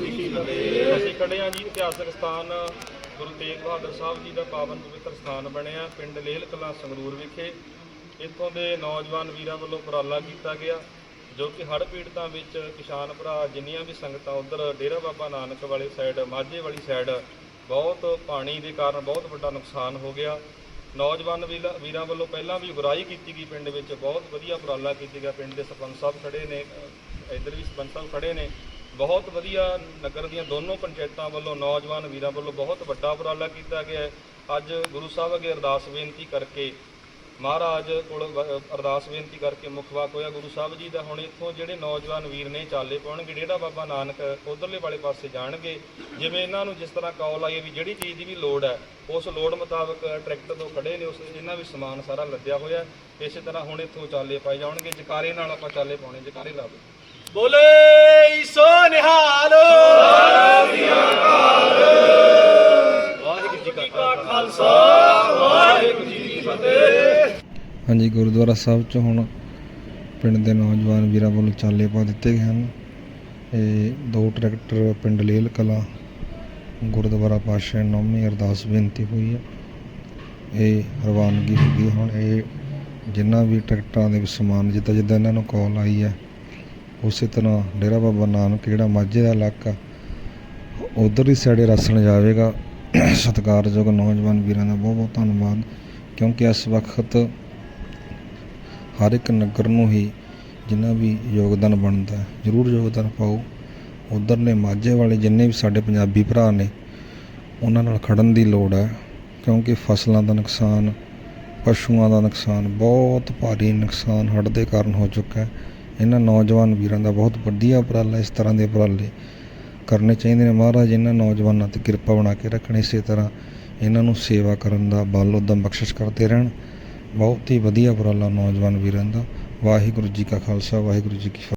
ਜੀ ਕੀ ਫਤਿਹ ਅਸੀਂ ਖੜੇ ਹਾਂ ਜੀ ਇਤਿਹਾਸਕ ਸਥਾਨ, ਗੁਰੂ ਤੇਗ ਬਹਾਦਰ ਸਾਹਿਬ ਜੀ ਦਾ ਪਾਵਨ ਪਵਿੱਤਰ ਸਥਾਨ ਬਣਿਆ, ਪਿੰਡ ਲੇਲ ਕਲਾਂ ਸੰਗਰੂਰ ਵਿਖੇ। ਇੱਥੋਂ ਦੇ ਨੌਜਵਾਨ ਵੀਰਾਂ ਵੱਲੋਂ ਉਪਰਾਲਾ ਕੀਤਾ ਗਿਆ, ਜੋ ਕਿ ਹੜ੍ਹ ਪੀੜਤਾਂ ਵਿੱਚ ਕਿਸਾਨ ਭਰਾ ਜਿੰਨੀਆਂ ਵੀ ਸੰਗਤਾਂ ਉਧਰ, ਡੇਰਾ ਬਾਬਾ ਨਾਨਕ ਵਾਲੀ ਸਾਈਡ ਮਾਝੇ ਵਾਲੀ ਸਾਈਡ ਬਹੁਤ ਪਾਣੀ ਦੇ ਕਾਰਨ ਬਹੁਤ ਵੱਡਾ ਨੁਕਸਾਨ ਹੋ ਗਿਆ। ਨੌਜਵਾਨ ਵੀਲਾ- ਵੀਰਾਂ ਵੱਲੋਂ ਪਹਿਲਾਂ ਵੀ ਉਗਰਾਹੀ ਕੀਤੀ ਗਈ ਪਿੰਡ ਵਿੱਚ, ਬਹੁਤ ਵਧੀਆ ਉਪਰਾਲਾ ਕੀਤਾ ਗਿਆ। ਪਿੰਡ ਦੇ ਸਰਪੰਚ ਸਾਹਿਬ ਖੜੇ ਨੇ, ਇੱਧਰ ਵੀ ਸਰਪੰਚ ਸਾਹਿਬ ਖੜੇ ਨੇ। ਬਹੁਤ ਵਧੀਆ ਨਗਰ ਦੀਆਂ ਦੋਨੋਂ ਪੰਚਾਇਤਾਂ ਵੱਲੋਂ, ਨੌਜਵਾਨ ਵੀਰਾਂ ਵੱਲੋਂ ਬਹੁਤ ਵੱਡਾ ਉਪਰਾਲਾ ਕੀਤਾ ਗਿਆ ਹੈ। ਅੱਜ ਗੁਰੂ ਸਾਹਿਬ ਅੱਗੇ ਅਰਦਾਸ ਬੇਨਤੀ ਕਰਕੇ, ਮਹਾਰਾਜ ਕੋਲ ਵ- ਅਰਦਾਸ ਬੇਨਤੀ ਕਰਕੇ ਮੁੱਖ ਵਾਕ ਹੋਇਆ, ਗੁਰੂ ਸਾਹਿਬ ਜੀ ਦਾ ਹੁਣ ਇੱਥੋਂ ਜਿਹੜੇ ਨੌਜਵਾਨ ਵੀਰ ਨੇ ਚਾਲੇ ਪਾਉਣਗੇ, ਡੇਰਾ ਬਾਬਾ ਨਾਨਕ ਉਧਰਲੇ ਵਾਲੇ ਪਾਸੇ ਜਾਣਗੇ। ਜਿਵੇਂ ਇਹਨਾਂ ਨੂੰ ਜਿਸ ਤਰ੍ਹਾਂ ਕਾਲ ਆਈ ਵੀ ਜਿਹੜੀ ਚੀਜ਼ ਦੀ ਵੀ ਲੋੜ ਹੈ, ਉਸ ਲੋੜ ਮੁਤਾਬਕ ਟਰੈਕਟਰ ਤੋਂ ਖੜੇ ਨੇ, ਉਸ ਇਹਨਾਂ ਵੀ ਸਮਾਨ ਸਾਰਾ ਲੱਦਿਆ ਹੋਇਆ। ਇਸੇ ਤਰ੍ਹਾਂ ਹੁਣ ਇੱਥੋਂ ਚਾਲੇ ਪਾਏ ਜਾਣਗੇ, ਜਕਾਰੇ ਨਾਲ ਆਪਾਂ ਚਾਲੇ ਪਾਉਣੇ, ਜਕਾਰੇ ਲਾ ਦਿਓ। ਬੋਲੇ ਸੋ ਨਿਹਾਲ। ਵਾਹਿਗੁਰੂ ਜੀ ਕਾ ਖਾਲਸਾ, ਵਾਹਿਗੁਰੂ ਜੀ ਕੀ ਫਤਿਹ। ਹਾਂਜੀ, ਗੁਰਦੁਆਰਾ ਸਾਹਿਬ 'ਚ ਹੁਣ ਪਿੰਡ ਦੇ ਨੌਜਵਾਨ ਵੀਰਾਂ ਵੱਲੋਂ ਚਾਲੇ ਪਾ ਦਿੱਤੇ ਗਏ ਹਨ। ਇਹ ਦੋ ਟਰੈਕਟਰ ਪਿੰਡ ਲੇਲ ਕਲਾ, ਗੁਰਦੁਆਰਾ ਪਾਸ਼ਾ ਨੌਵੀਂ ਅਰਦਾਸ ਬੇਨਤੀ ਹੋਈ ਹੈ ਇਹ ਰਵਾਨਗੀ ਹੋ ਗਈ। ਹੁਣ ਇਹ ਜਿੰਨਾ ਵੀ ਟਰੈਕਟਰਾਂ ਦੇ ਵਿੱਚ ਸਮਾਨ ਜਿੱਦਾਂ ਜਿੱਦਾਂ ਇਹਨਾਂ ਨੂੰ ਕਾਲ ਆਈ ਹੈ ਉਸੇ ਤਰ੍ਹਾਂ ਡੇਰਾ ਬਾਬਾ ਨਾਨਕ, ਜਿਹੜਾ ਮਾਝੇ ਦਾ ਇਲਾਕਾ, ਉਧਰ ਹੀ ਸਾਈਡੇ ਰਸਣ ਜਾਵੇਗਾ। ਸਤਿਕਾਰਯੋਗ ਨੌਜਵਾਨ ਵੀਰਾਂ ਦਾ ਬਹੁਤ ਬਹੁਤ ਧੰਨਵਾਦ, ਕਿਉਂਕਿ ਇਸ ਵਕਤ ਹਰ ਇੱਕ ਨਗਰ ਨੂੰ ਹੀ ਜਿੰਨਾ ਵੀ ਯੋਗਦਾਨ ਬਣਦਾ ਹੈ, ਜ਼ਰੂਰ ਯੋਗਦਾਨ ਪਾਓ। ਉਧਰਲੇ ਮਾਝੇ ਵਾਲੇ ਜਿੰਨੇ ਵੀ ਸਾਡੇ ਪੰਜਾਬੀ ਭਰਾ ਨੇ, ਉਹਨਾਂ ਨਾਲ ਖੜਨ ਦੀ ਲੋੜ ਹੈ, ਕਿਉਂਕਿ ਫਸਲਾਂ ਦਾ ਨੁਕਸਾਨ, ਪਸ਼ੂਆਂ ਦਾ ਨੁਕਸਾਨ, ਬਹੁਤ ਭਾਰੀ ਨੁਕਸਾਨ ਹੜ੍ਹ ਦੇ ਕਾਰਨ ਹੋ ਚੁੱਕਾ ਹੈ। ਇਹਨਾਂ ਨੌਜਵਾਨ ਵੀਰਾਂ ਦਾ ਬਹੁਤ ਵਧੀਆ ਉਪਰਾਲਾ, ਇਸ ਤਰ੍ਹਾਂ ਦੇ ਉਪਰਾਲੇ ਕਰਨੇ ਚਾਹੀਦੇ ਨੇ। ਮਹਾਰਾਜ, ਇਹਨਾਂ ਨੌਜਵਾਨਾਂ ਤੇ ਕਿਰਪਾ ਬਣਾ ਕੇ ਰੱਖਣ, ਇਸੇ ਤਰ੍ਹਾਂ ਇਹਨਾਂ ਨੂੰ ਸੇਵਾ ਕਰਨ ਦਾ ਬਲ, ਉਦਮ ਬਖਸ਼ਿਸ਼ ਕਰਦੇ ਰਹਿਣ। ਬਹੁਤ ਹੀ ਵਧੀਆ ਉਪਰਾਲਾ ਨੌਜਵਾਨ ਵੀਰਾਂ ਦਾ। ਵਾਹਿਗੁਰੂ ਜੀ ਕਾ ਖਾਲਸਾ, ਵਾਹਿਗੁਰੂ ਜੀ ਕੀ ਫਤਿਹ।